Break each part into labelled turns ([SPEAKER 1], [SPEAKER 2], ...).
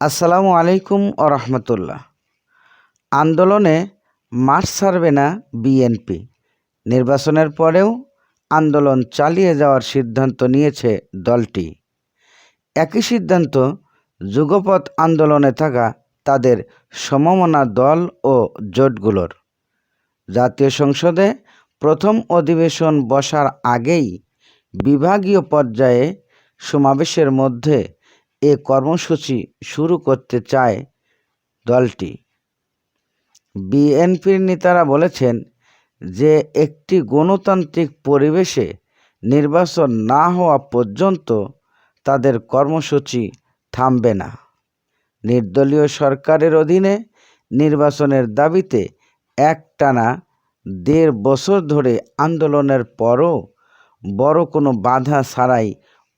[SPEAKER 1] আসসালামু আলাইকুম ও রহমতুল্লাহ। আন্দোলনে মাঠ ছাড়বে না বিএনপি। নির্বাচনের পরেও আন্দোলন চালিয়ে যাওয়ার সিদ্ধান্ত নিয়েছে দলটি। একই সিদ্ধান্ত যুগপৎ আন্দোলনে থাকা তাদের সমমনা দল ও জোটগুলোর। জাতীয় সংসদে প্রথম অধিবেশন বসার আগেই বিভাগীয় পর্যায়ে সমাবেশের মধ্যে এ কর্মসূচি শুরু করতে চায় দলটি। বিএনপির নেতারা বলেছেন যে, একটি গণতান্ত্রিক পরিবেশে নির্বাচন না হওয়া পর্যন্ত তাদের কর্মসূচি থামবে না। নির্দলীয় সরকারের অধীনে নির্বাচনের দাবিতে একটানা দেড় বছর ধরে আন্দোলনের পরও বড় কোনো বাধা ছাড়াই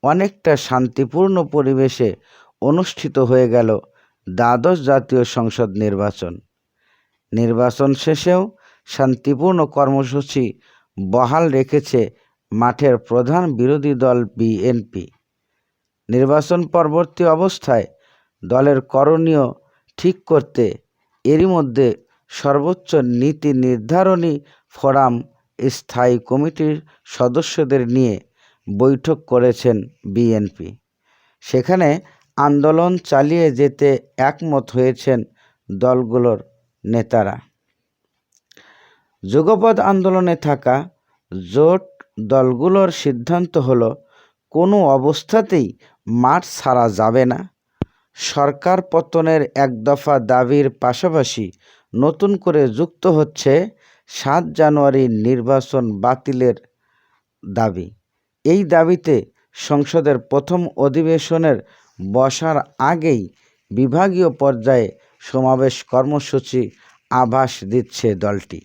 [SPEAKER 1] অনেকটা শান্তিপূর্ণ পরিবেশে অনুষ্ঠিত হয়ে গেল দ্বাদশ জাতীয় সংসদ নির্বাচন। নির্বাচন শেষেও শান্তিপূর্ণ কর্মসূচি বহাল রেখেছে মাঠের প্রধান বিরোধী দল বিএনপি। নির্বাচন পরবর্তী অবস্থায় দলের করণীয় ঠিক করতে এরই মধ্যে সর্বোচ্চ নীতি নির্ধারণী ফোরাম স্থায়ী কমিটির সদস্যদের নিয়ে বৈঠক করেছেন বিএনপি। সেখানে আন্দোলন চালিয়ে যেতে একমত হয়েছেন দলগুলোর নেতারা। যুগপৎ আন্দোলনে থাকা জোট দলগুলোর সিদ্ধান্ত হলো, কোনো অবস্থাতেই মাঠ ছাড়া যাবে না। সরকার পতনের এক দফা দাবির পাশাপাশি নতুন করে যুক্ত হচ্ছে সাত জানুয়ারি নির্বাচন বাতিলের দাবি। এই দাবিতে সংসদের প্রথম অধিবেশনের বসার আগেই বিভাগীয় পর্যায়ে সমাবেশ কর্মসূচি আভাস দিচ্ছে দলটি।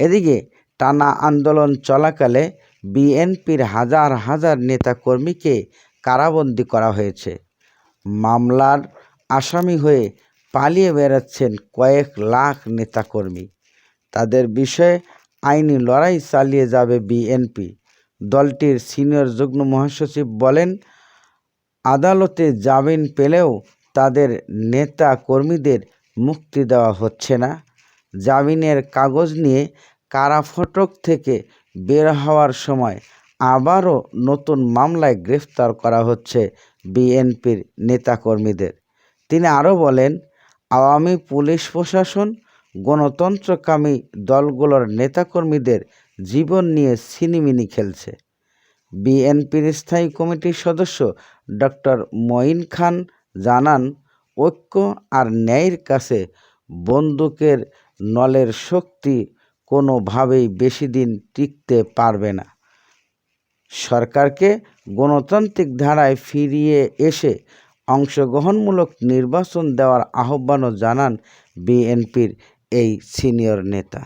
[SPEAKER 1] এদিকে টানা আন্দোলন চলাকালে বিএনপির হাজার হাজার নেতাকর্মীকে কারাবন্দী করা হয়েছে। মামলার আসামি হয়ে পালিয়ে বেড়াচ্ছেন কয়েক লাখ নেতাকর্মী। তাদের বিষয়ে আইনি লড়াই চালিয়ে যাবে বিএনপি। দলটির সিনিয়র যুগ্ম মহাসচিব বলেন, আদালতে জামিন পেলেও তাদের নেতা কর্মীদের মুক্তি দেওয়া হচ্ছে না। জামিনের কাগজ নিয়ে কারা ফটক থেকে বের হওয়ার সময় আবারও নতুন মামলায় গ্রেফতার করা হচ্ছে বিএনপির নেতাকর্মীদের। তিনি আরও বলেন, আওয়ামী পুলিশ প্রশাসন, গণতন্ত্রকামী দলগুলোর নেতাকর্মীদের জীবন নিয়ে সিনিমিনি খেলছে। বিএনপির স্থায়ী কমিটির সদস্য ডক্টর মঈন খান জানান, ঐক্য আর ন্যায়ের কাছে বন্দুকের নলের শক্তি কোনোভাবেই বেশি দিন টিকতে পারবে না। সরকারকে গণতান্ত্রিক ধারায় ফিরিয়ে এসে অংশগ্রহণমূলক নির্বাচন দেওয়ার আহ্বানও জানান বিএনপির এই সিনিয়র নেতা।